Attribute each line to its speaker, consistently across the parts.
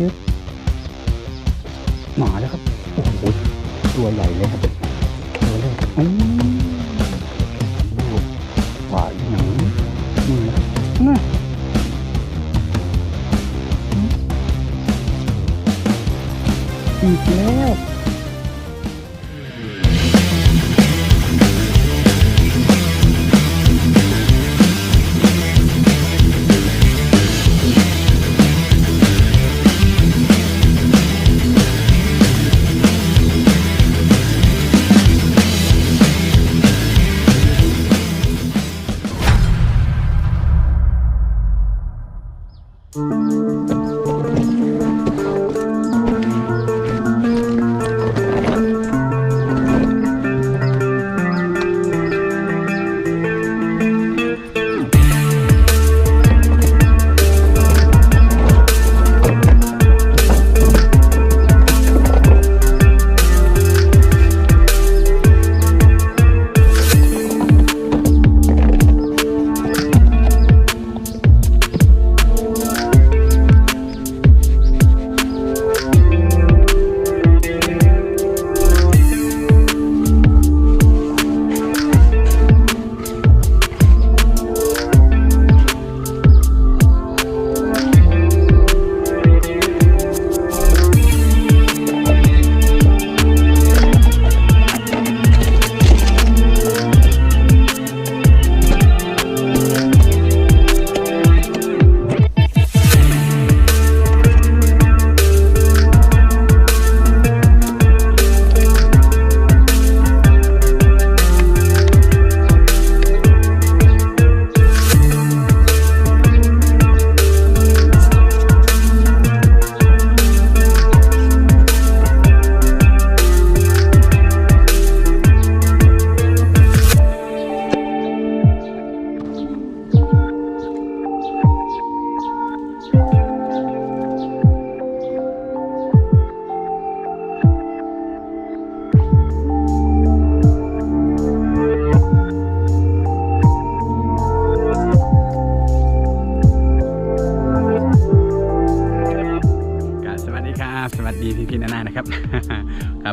Speaker 1: ฮึบมาแล้วครับ โอ้โห ตัวใหญ่เลยครับตัวเล็กอืมดูว่าหนังนี่นะครับน่ะอีกแล้ว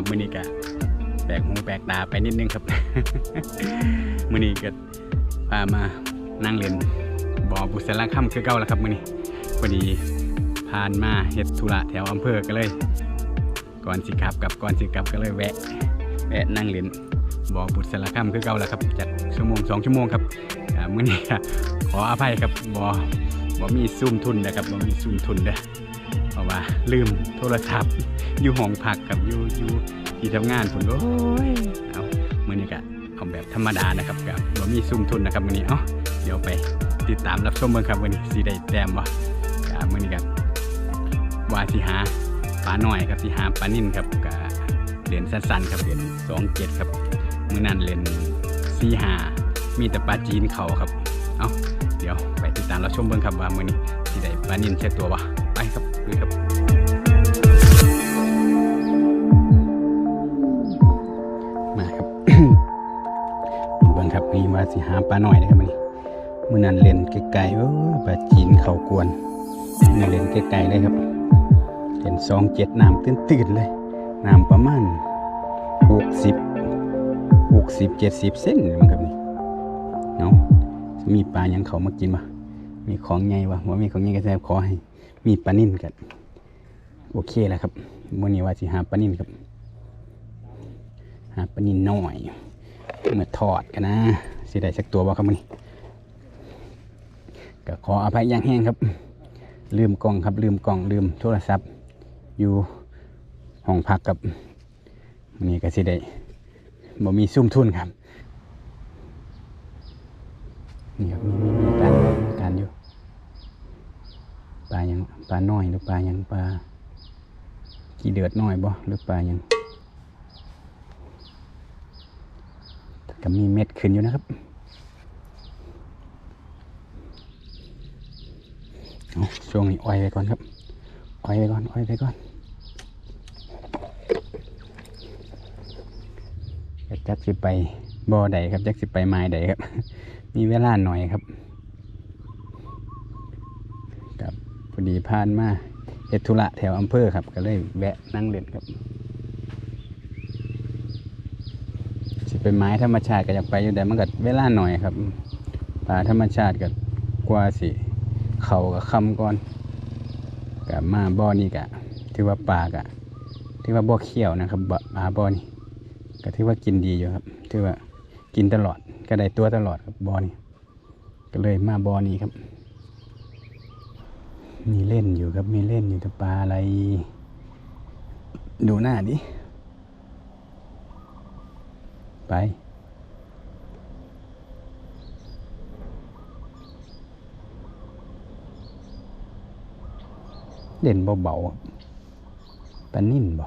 Speaker 1: มือนี้ก็แปลกหูแปลกตาไปนิดนึงครับ มือนี้ก็พามานั่งเล่นบ่อบุษราค่ำคือเก่าแล้วครับมือนี้พอดีผ่านมาเฮ็ดธุระแถวอำเภอก็เลย ก่อนสิกลับกับก่อนสิกลับก็เลยแวะแวะนั่งเล่นบ่อบุษราค่ำคือเก่าแล้วครับจัดชั่วโมงสองชั่วโมงครับมือนี้ขออภัยครับบ่บ่มีซุ่มทุนนะครับบ่มีซุ่มทุนเด้อ ราะว่าลืมโทรศัพท์ อยู่ห้องพักกับอยู่อยู่ที่ทำงานผมโอ้ยเอามือนี้ก็เอาแบบธรรมดานะครับกับบ่มีซุ่มทุนนะครับมือนี้เอ้าเดี๋ยวไปติดตามรับชมเบิ่งครับวันนี้สิได้แต้มบ่กับมือนี้ก็ว่าสิหาปลาหน่อยครับสิหาปลานิ่นครับกับเหรียญสั้นๆครับเหรียญสองเจ็ดครับมือนั้นเหรียญสี่หามีแต่ปลาจีนเขาครับ เอ้า เดี๋ยวไปติดตามรับชมเบิ่งครับว่ามือนี้สิได้ปลานิ่นเช็ดตัวบ่ ปครับดูครับมาครับเบิ่งครับนี่ว่าสิหาปลาหน่อยนะครับมันนี่มื่อนั้นเล่นไกลๆโอ้ปลาจีนเขากวนนี่เล่นไกลๆเลยครับเล่นสองเจ็ดน้ำตื้นๆเลยน้ำประมาณหกสิบหกสิบเจ็ดสิบเส้นมั้งครับนี่เนาะมีปลายังเขามากินปะมีของไงวะว่ามีของไงก็แซ่บขอให้ มีปลานิ่นกันโอเคแล้วครับมื่อนี้ว่าสิหาปลานิ่นครับ หาปลานิ่นน้อยเมื่อทอดกันนะสิได้สักตัวบ่ครับมื้อนี้ก็ขออภัยอย่างแห้งครับ ลืมกล้องครับ ลืมกล้องลืมโทรศัพท์ อยู่ห้องพักกับมื้อนี้ก็สิได้บ่มีซุ่มทุนครับนี่ครับมีมีมีการมีการอยู่ ปลาอยังปลาน้อยหรือปลาอยังปลากี่เดือดน้อยบ่หรือปลาอยังก็มีเม็ดขึ้นอยู่นะครับเอาช่วงนี้อ้อยไปก่อนครับอ้อยไปก่อนอ้อยไปก่อนจักสิไปบ่อใดครับจักสิไปไม้ใดครับ มีเวลาหน่อยครับ กับพ อดีผ่านมาเฮ็ดธุระแถวอำเภอครับ ก็เลยแวะนั่งเล่นครับสิเป็นไม้ธรรมชาติก็อยากไปอยู่แต่มันก็เวลาหน่อยครับป่าธรรมชาติก็กว่าสิ เขากับคำก่อนกับมาบ่อนี่กะถือว่าปลากะถือว่าบ่อเขี้ยวนะครับบ่ปลาบ่อนี่ก็ถือว่ากินดีอยู่ครับถือว่ากินตลอดก็ได้ตัวตลอดครับบ่อนี่ก็เลยมาบ่อนี้ครับ มีเล่นอยู่ครับ มีเล่นอยู่แต่ปลาอะไร ดูหน้าดิ ไป เด่นเบาๆปลานิ่นบ่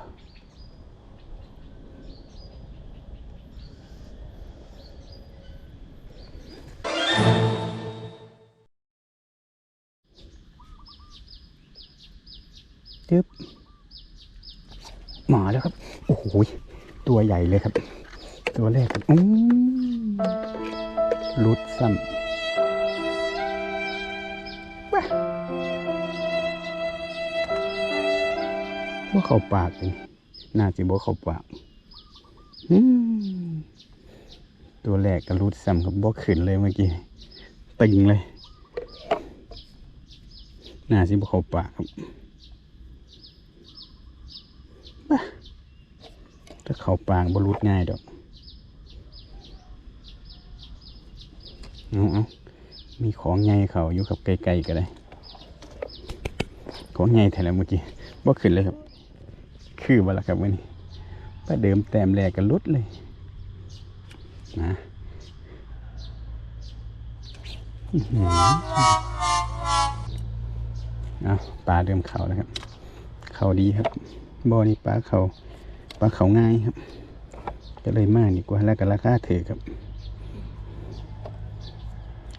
Speaker 1: ใหญ่เลยครับ ตัวแรกครับอืมลุดซ้ำว้าว่าเข้าปากเลยน่าจะบ่เข้าปากอืมตัวแรกก็รูดซ้ำกับบ่ขึ้นเลยเมื่อกี้ตึงเลยน่าสิบ่เข้าปากครับ ถ้าเข้าปากบ่รูดง่ายดอกเอาเอามีของใหญ่เขาอยู่กับไกลๆก็ได้ ของใหญ่แถวเมื่อกี้บ่ขึ้นเลยครับ คือบ่ละครับวันนี้ป้าเดิมแต้มแรกกันลุดเลยนะอือหือเอาปลาเดิมเขาแล้วครับ เขาดีครับบ่อนี้ปลาเขา ปลาเขาง่ายครับ ก็เลยมากดีกว่าแล้วก็ราคาถือครับ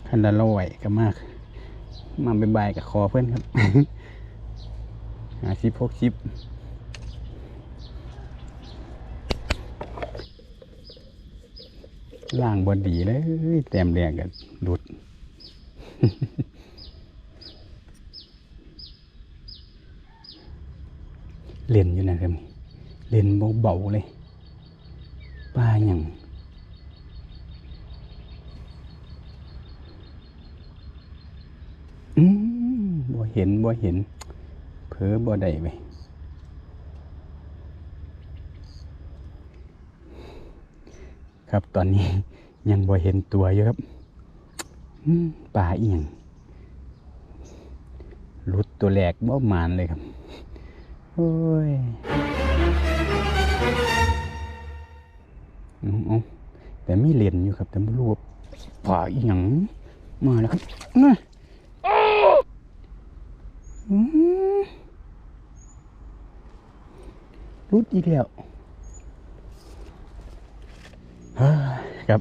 Speaker 1: คันละร้อยก็มาก มาบายๆกับคอเพื่อนครับหาชิปพกชิปล่างบอดีเลยแต้มแดงกันหลุดเล่นอยู่นะครับนี่ เล่นเบาๆเลยปลาอย่างอืมบ่เห็นบ่เห็น เผลอบ่ได้ไปครับตอนนี้ยังบ่เห็นตัวอยู่ครับปลาอีหยังหลุดตัวแรกบ่มานเลยครับ โอ้ย เอาเอาแต่ไม่เรียนอยู่ครับ แต่ไม่รู้ว่าปลาอีหยังมาแล้วครับนะอืมรุดอีกแล้วเฮ้ยครับ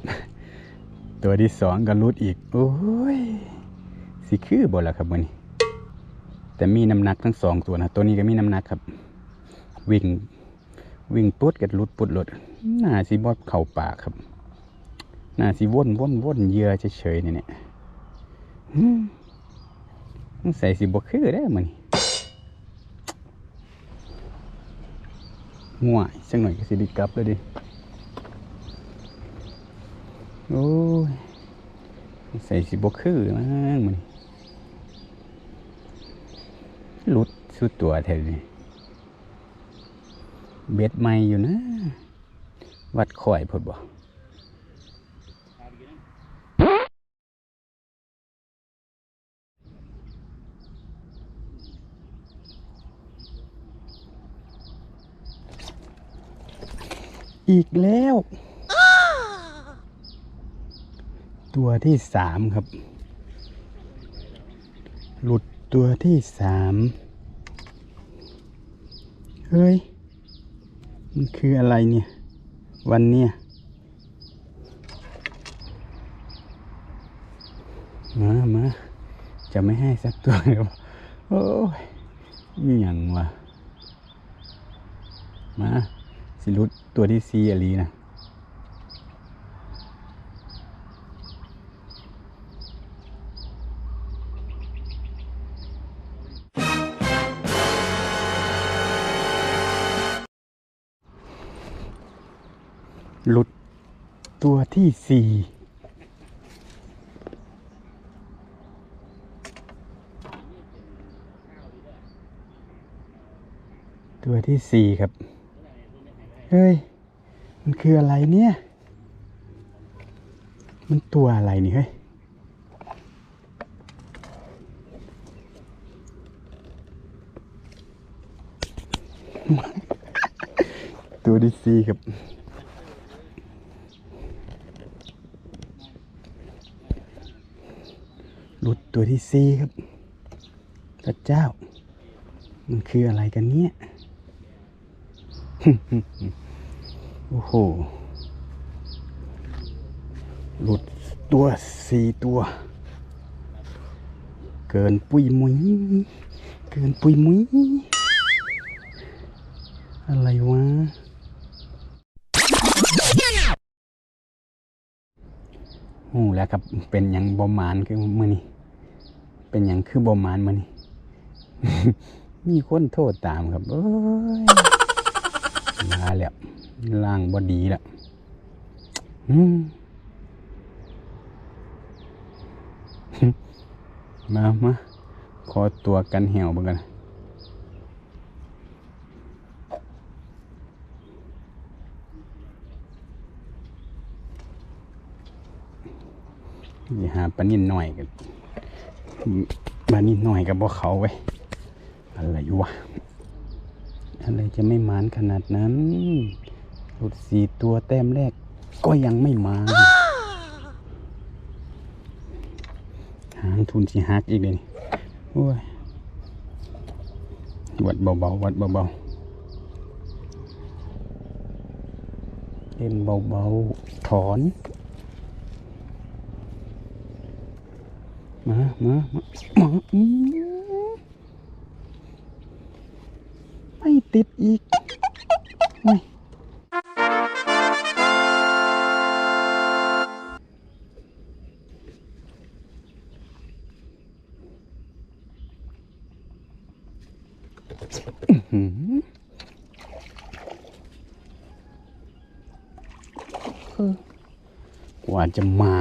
Speaker 1: ตัวที่สองก็รุดอีก โอ้ย สิคือบ่ละครับมันนี้ แต่มีน้ำหนักทั้งสองตัวนะ ตัวนี้ก็มีน้ำหนักครับ วิ่ง วิ่งปุ๊ดกับรุดปุ๊ดหลุดหน้าสิบอดเข่าปากครับหน้าสิว่นว่นว่นเยื่อเฉยๆเนี่ยเนี่ยอืมใส่สิบกคือได้มันง่วยสักหน่อยก็สิดิกลับแล้วดิโอ้ยใส่สิบกคือมั้งมันหลุดสุดตัวแถวนี้เเบ็ดใหม่อยู่นะ วัดข่อยพดบ่อีกแล้ว ตัวที่สามครับ หลุดตัวที่สามเฮ้ย มันคืออะไรเนี่ย วันเนี้ยมามาจะไม่ให้สักตัวเลยวะโอ้ยอย่างวะมา สิรุดตัวที่ซีอลีนะ หลุดตัวที่สี่ตัวที่สี่ครับ เฮ้ย มันคืออะไรเนี่ย มันตัวอะไรนี่เฮ้ย ตัวที่สี่ครับ หลุดตัวที่สี่ครับพระเจ้า มันคืออะไรกันเนี่ย โอ้โห หลุดตัวสี่ตัว เกินปุยมุยเกินปุยมุยอะไรวะโอ้แล้วครับเป็นอย่างบอมานคือมือนี่ เป็นอย่างคือบอมานมือนี่ มีคนโทษตามครับ เอ้ยมาแล้วล่างบอดีแล้วมามาขอตัวกันเหี่ยวบ้างกันอย่าหาปนินหน่อยกัน ปลานินหน่อยกับบ่เขาไว้อะไรวะอะไรจะไม่มานขนาดนั้นหลุดสี่ตัวแต้มแรก ก็ยังไม่มาหางทุนสิหักอีกเลยนี่โอ้ยวัดเบาๆวัดเบาๆเล่นเบาๆถอน มามามามาไม่ติดอีกโอ้ยอื้อหือกว่าจะมา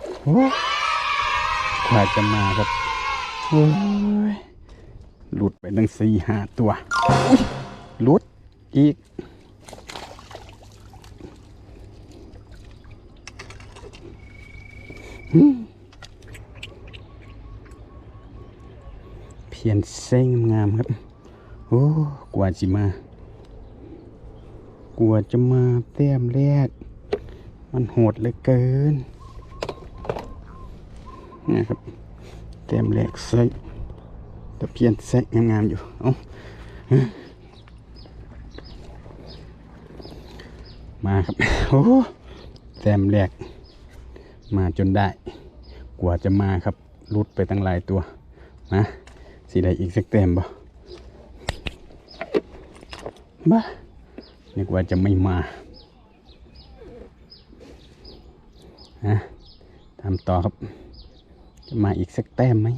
Speaker 1: โอ้ย กว่าจะมาครับหลุดไปตั้งสี่ห้าตัวหลุดอีก เพียนเส้งงามครับ โอ้กว่าจะมากว่าจะมาแต้มแรก มันโหดเหลือเกิน นะครับเต็มแหลกใส่ตะเพียนใส่งามๆอยู่ เอามาครับ โอ้เต็มแหลก มาจนได้ กว่าจะมาครับรุดไปตั้งหลายตัว นะสีใดอีกสักเต็มบ่บ้านึกว่าจะไม่มาฮะทำต่อครับ จะมาอีกสักแต้มไหม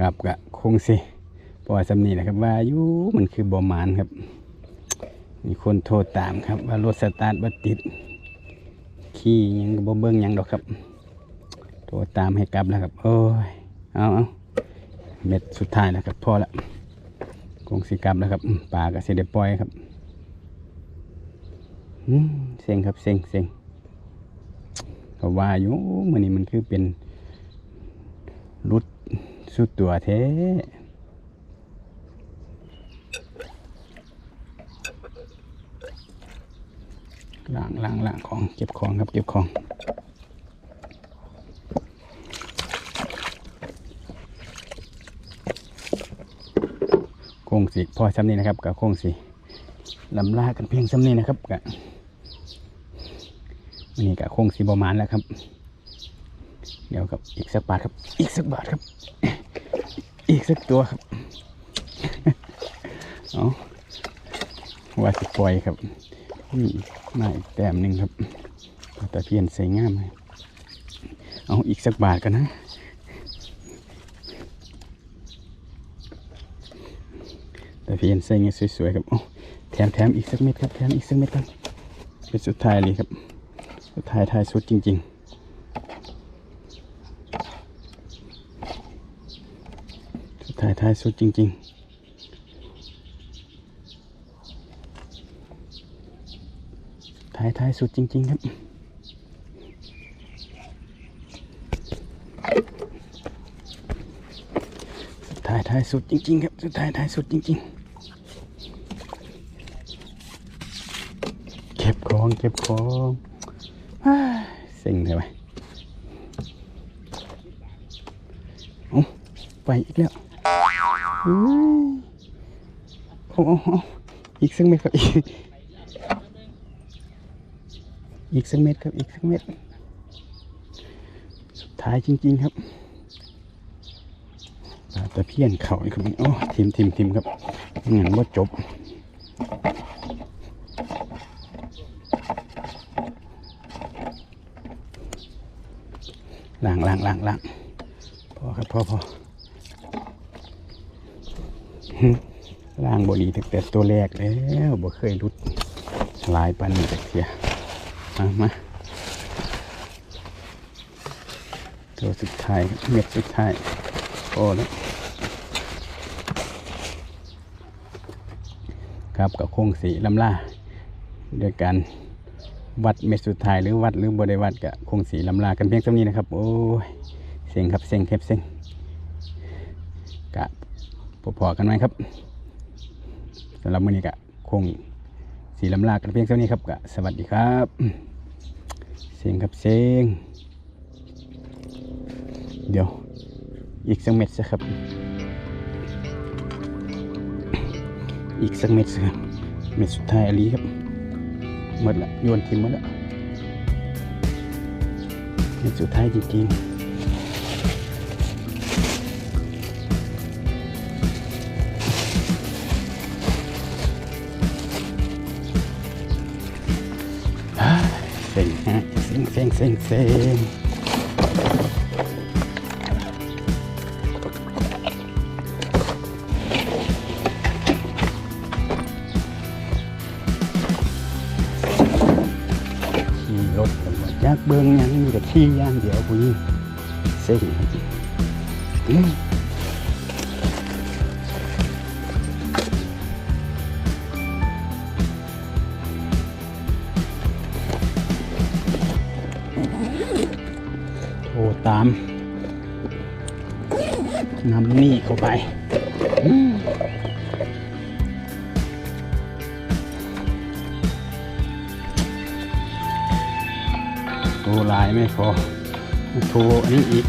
Speaker 1: ครับก็คงสิเพราะสำนีนะครับ ว่าอยุมันคือบอมานครับ มีคนโทรตามครับ ว่ารถสตาร์ทบัติด ขี่ยังบ่เบิ้งยังดอกครับ โทรตามให้กลับแล้วครับ โอ้ย เอาเอาเม็ดสุดท้ายแล้วครับพอละคงสิกลับแล้วครับปลาก็สิได้ปล่อยครับเซ็งครับเซ็งเซ็งเพราะว่าอยู่มันนี้มันคือเป็น สุดตัวแท้ล้างล้างล้างของเก็บของครับเก็บของโค้งสีพอซ้ำนี้นะครับกับโค้งสีลำลากันเพียงซ้ำนี้นะครับกับวันนี้กับโค้งสีประมาณแล้วครับ เดี๋ยวครับอีกสักบาทครับ อีกสักบาทครับ อีกสักตัวครับเอาว่าสิปอยครับนี่มาอีแต้มหนึ่งครับแต่เพียนใส่ง่ามเลยเอาอีกสักบาทกันนะแต่เพียนใส่เงี้ยสวยๆครับโอ้แถมแถมอีกสักเม็ดครับแถมอีกสักเม็ดครับเป็นสุดท้ายเลยครับ สุดท้ายท้ายสุดจริง ๆายท้ายสุดจริง ๆ ท้ายท้ายสุดจริง ๆ ครับสุดท้ายท้ายสุดจริง ๆ ครับสุดท้ายท้ายสุดจริง ๆ เก็บของเก็บของอ้ยเซ็งเลยไปโอ้ไปอีกแล้ว โอ้อีกสักเม็ดครับอีกอีกสักเม็ดครับอีกสักเม็ดสุดท้ายจริง ๆครับปลาตะเพียนเข่าอีกครับโอ้ทิมทิมทิมครับงานว่าจบล้างล้างล้างล้างพอครับพอพอ ล้างบดีตั้งแต่ตัวแรกแล้วบ่เคยรุดลายปันนี้จากเทียมามาตัวสุดท้ายเม็ดสุดท้ายพอแล้วครับกับโค้งสีลำล่าโดยการวัดเม็ดสุดท้ายหรือวัดหรือบริวัดก็คงสีลำลากันเพียงเท่านี้นะครับ โอ้ยเซ็งครับเซ็งแคบเซ็ง พอๆกันไหมครับสำหรับมื้อนี้กะคงสีลำลากันเพียงเท่านี้ครับกะสวัสดีครับเซ็งครับเซ็งเดี๋ยว อีกสักเม็ดสิครับ อีกสักเม็ดสิเม็ดสุดท้ายอันนี้ครับหมดละโยนทิ้งหมดละเป็นสุดท้ายจริงๆ เซ็งฮะเซ็งเซ็งเซ็งเซ็งขี่รามนำนี่เข้าไปโทรลายไม่พอโทรอันนี้อีก